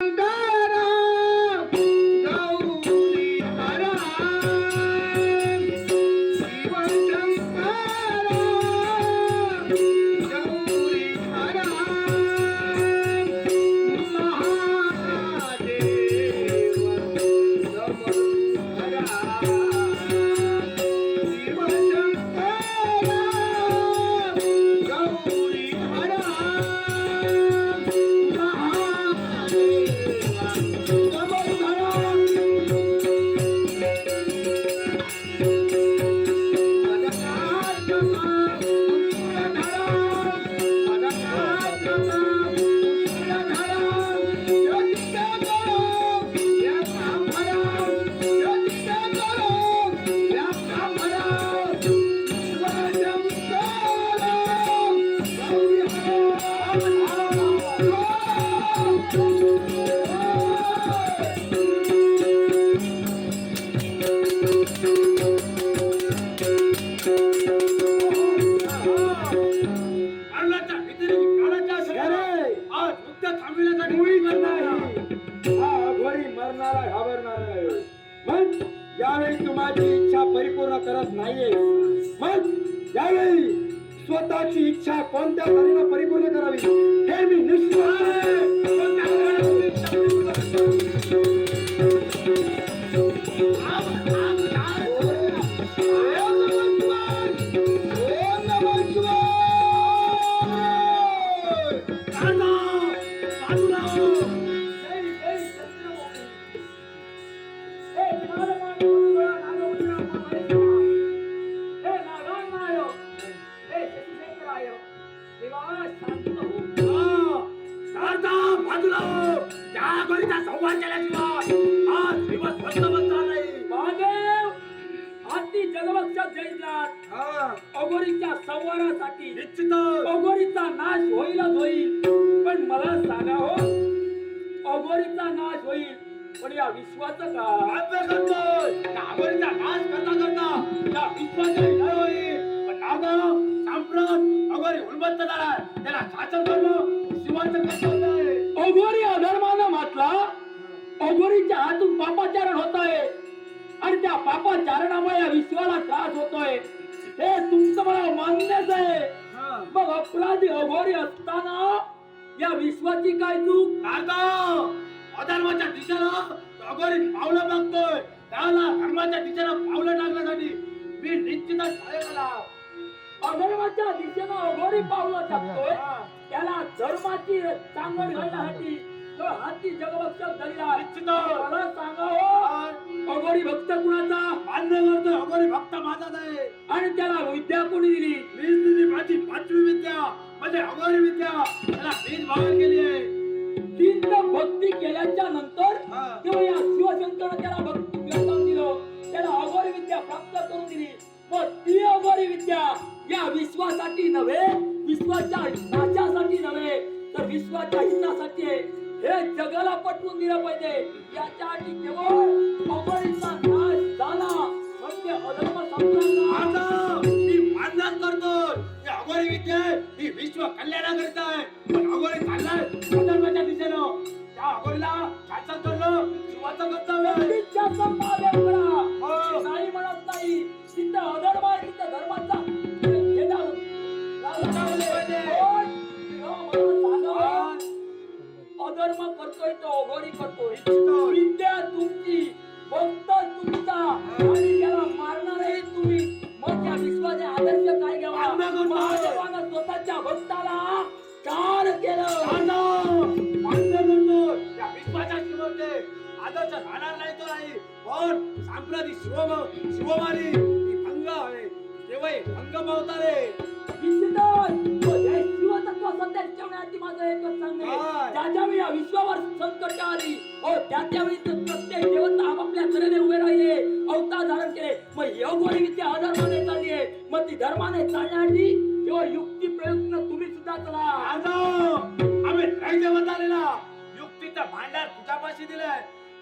Bye. स्वतःची इच्छा कोणत्या तऱ्हेनं परिपूर्ण करावी हे मी निश्चित अघोरीच्या संवारासाठी निश्चित अगोरीचा नाश होईलच होईल पण मला सांगा हो अगोरीचा नाश होईल. पण या विश्वाचं का? अभ्यास करतोय. त्या आघाडीचा नाश करता करता त्या विश्वाचा विजय होईल. पण नागाव सांप्रत अगोरी उन्मत्त झाला त्याला शासन करणं शिवाचं कर्तव्य आहे. अघोरी अधर्मानं म्हटला अघोरीच्या हातून पापाचारण होत आहे. आणि त्या पापाचारणामुळे या विश्वाला त्रास होतोय. हे तुमचं मला मान्यच आहे. मग अपराधी अघोरी असताना या विश्वाची काय चूक? नागाव अधर्माच्या दिशेनं अगोरी पावलं मागतोय. त्याला धर्माच्या दिशेनं पावलं टाकण्यासाठी मी निश्चितच शाळेला अधर्माच्या दिशेनं अघोरी पावलं टाकतोय. त्याला धर्माची सांगड घालण्यासाठी तो हाती जगभक्षक धरला. निश्चित. मला सांगा हो अघोरी भक्त कुणाचा? मान्य करतोय अगोरी भक्त माझाच आहे. आणि त्याला विद्या कोणी दिली? वीज दिली माझी पाचवी विद्या म्हणजे अगोरी विद्या. त्याला बीज भावन केली. आहे तीन भक्ती केल्याच्यानंतर. तेव्हा या शिवशंकरानं त्याला भक्ती व्यसन दिलं. त्याला अघोरी विद्या प्राप्त करून दिली. मग ती अघोरी विद्या या विश्वासाठी नव्हे विश्वाच्या नाशासाठी नव्हे तर विश्वाच्या हितासाठी हे जगाला पटवून दिलं पाहिजे. याच्यासाठी केवळ अघोरीचा नाश झाला. म्हणजे अधर्म संपला. मी मान्यच करतोय. ही अघोरी विद्या ही विश्व कल्याणाकरिता आहे. पण अघोरी अधर्म करतोय तो अघोरी करतोय. विद्या तुमची भक्त तुमचा. आणि त्याला मारणारही तुम्ही. मग त्या विश्वाचे आदर्श काय घ्यावा. महादेवानं स्वतःच्या भक्ताला कार केलं. आदर्श राहणार नाही तो नाही. पण सांप्रतिक शिवम शिवमारी भंग आहे. हे भंग पावतारे विश्वावर संकट आली हो त्या त्यावेळी ते प्रत्येक देवता आपापल्या तऱ्हेने उभे राहिले. अवतार धारण केले. मग योगोरी विद्या अधर्माने चालली आहे. मग ती धर्माने चालण्यासाठी तेव्हा युक्ती प्रयुक्त तुम्ही सुद्धा चला. आम्ही दैवत आलेला युक्तीचं भांडार तुझ्यापाशी दिलंय.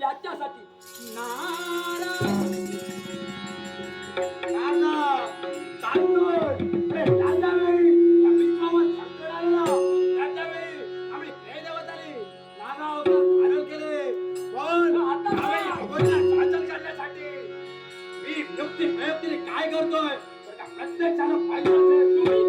याच्यासाठी. मी मुक्ती प्रयत्न काय करतोय? प्रत्यक्षाला पाहिजे